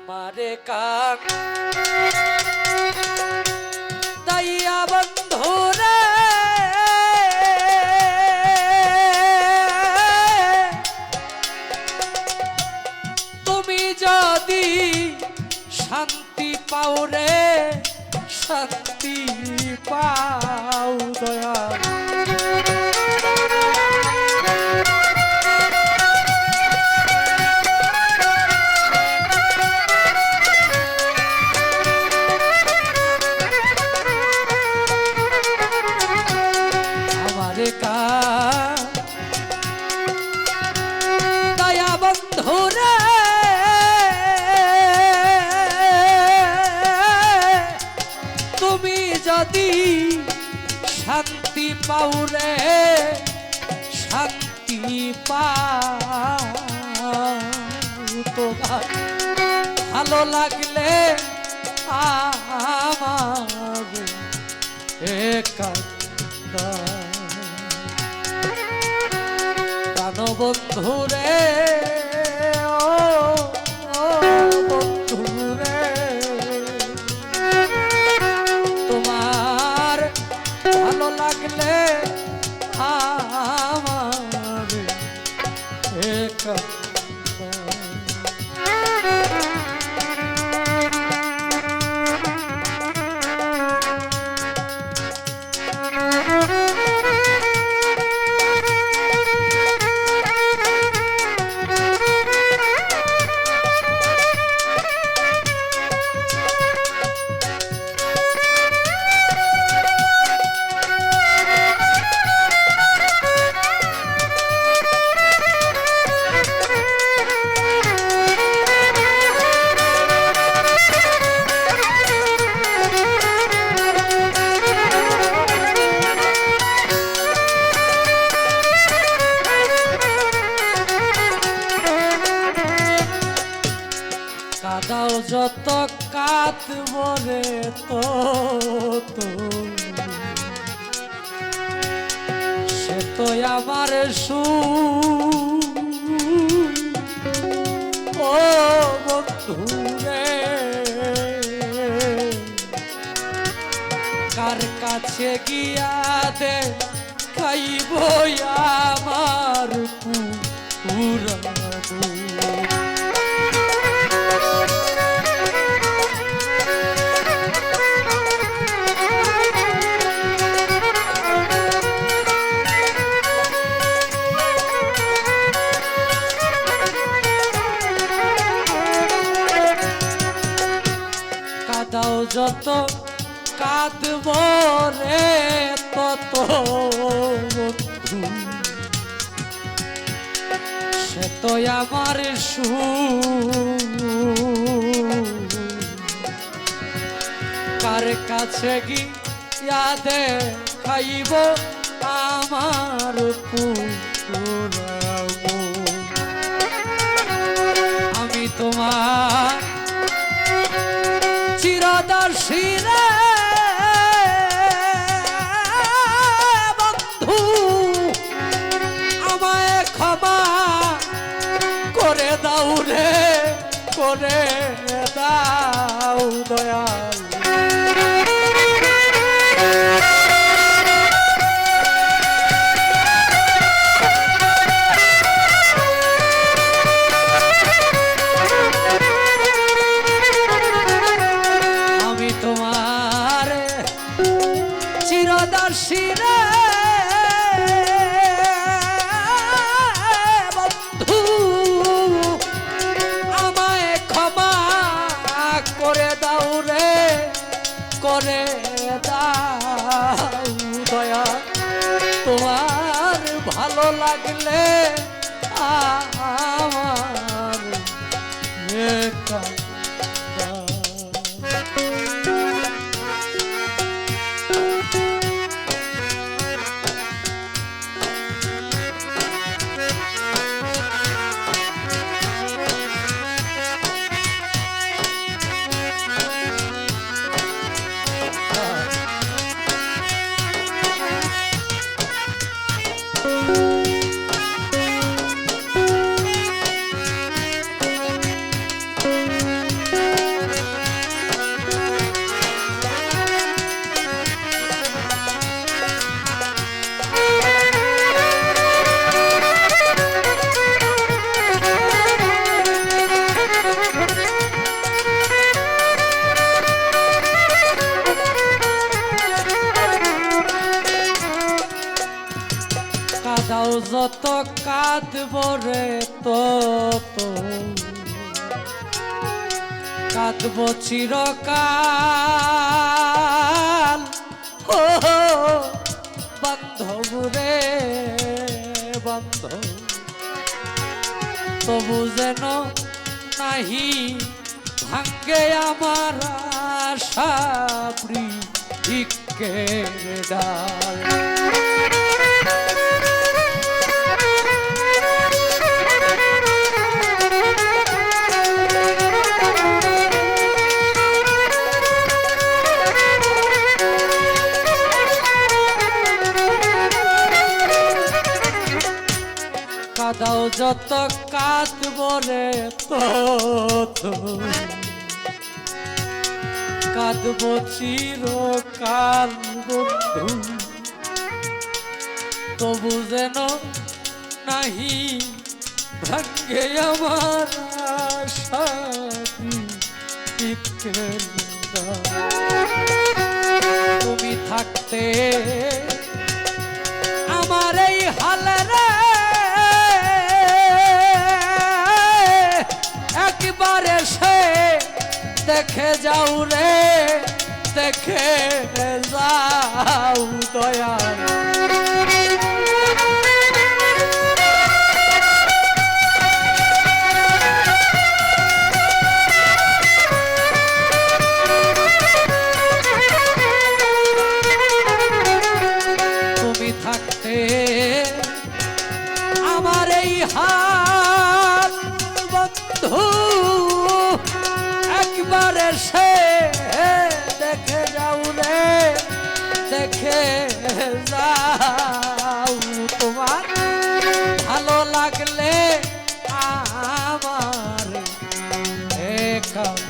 আমারে কাক। বন্ধুরে তুমি যদি শান্তি পাও রে শান্তি তোমার ভালো লাগলে আমার একান্তা প্রাণবন্ধুরে লাগলে আমার একান্তা তো সে তো সু ও কার কাছে গিয়া খাইব আমার তত সে তো আমার সু কার কাছে গিয়া খাইব আমার পুরাবো চিরদর্শী রে। বন্ধু আমায় ক্ষমা করে দাও রে করে দাও দয়া। তোমার ভালো লাগলে কাঁদব চিরকাল। ও বান্ধব রে বান্ধব। তবু যেন নাহি ভাঙ্গে আমার আশা বৃক্ষের ডাল। কাদাও যত কাঁদব রে তত কাঁদব চিরকাল বন্ধু। তবু যেন নাহি ভাগ্যে আমার তুমি থাকতে আমার এই হালে রে একবার এসে দেখে যাও রে দেখে যাও দয়া একা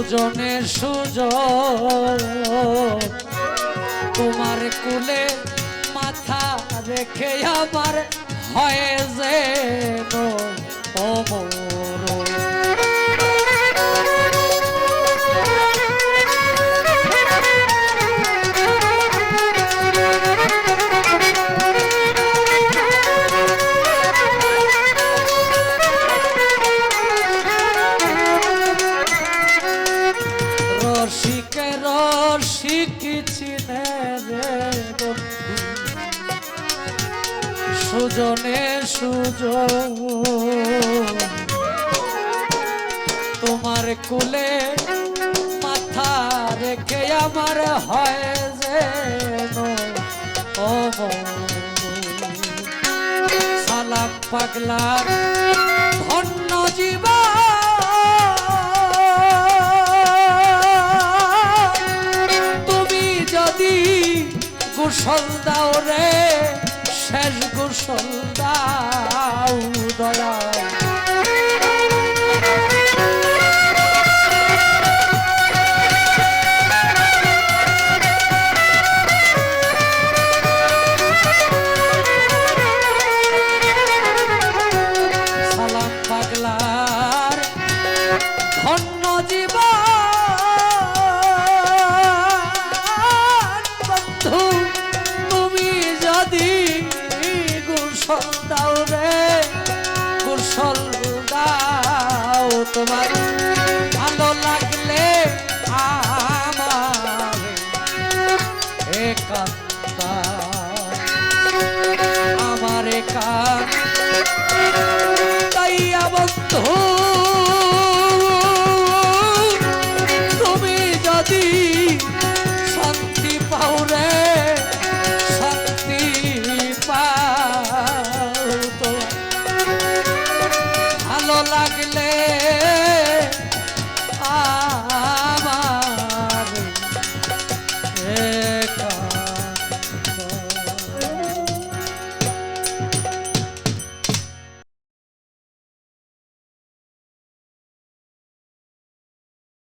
সুজনে সুজ তোমার কুলে মাথা রেখে আমার হয়ে যে অমর। সুজনে সুজন তোমার কুলে মাথা রেখে আমার হয় যে সালাম পাগলা ধন্য জীবা। তুমি যদি গোসল দাও রে শেষ গোসল দাও দয়া আমারে কাইয়া বন্ধু তুমি যদি শান্তি পাও রে শান্তি পাও ভালো লাগলে